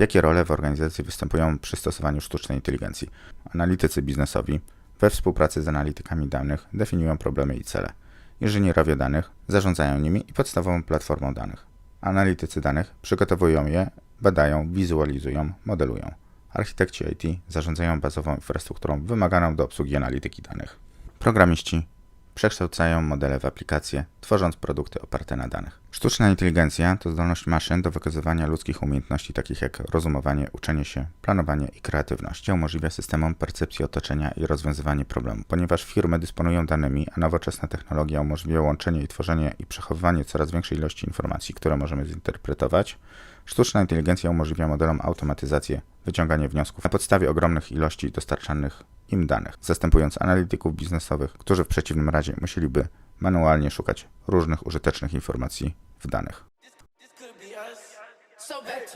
Jakie role w organizacji występują przy stosowaniu sztucznej inteligencji? Analitycy biznesowi we współpracy z analitykami danych definiują problemy i cele. Inżynierowie danych zarządzają nimi i podstawową platformą danych. Analitycy danych przygotowują je, badają, wizualizują, modelują. Architekci IT zarządzają bazową infrastrukturą wymaganą do obsługi analityki danych. Programiści przekształcają modele w aplikacje, tworząc produkty oparte na danych. Sztuczna inteligencja to zdolność maszyn do wykazywania ludzkich umiejętności takich jak rozumowanie, uczenie się, planowanie i kreatywność. Umożliwia systemom percepcji otoczenia i rozwiązywanie problemów. Ponieważ firmy dysponują danymi, a nowoczesna technologia umożliwia łączenie i tworzenie i przechowywanie coraz większej ilości informacji, które możemy zinterpretować, sztuczna inteligencja umożliwia modelom automatyzację, wyciąganie wniosków na podstawie ogromnych ilości dostarczanych im danych, zastępując analityków biznesowych, którzy w przeciwnym razie musieliby manualnie szukać różnych użytecznych informacji w danych. So back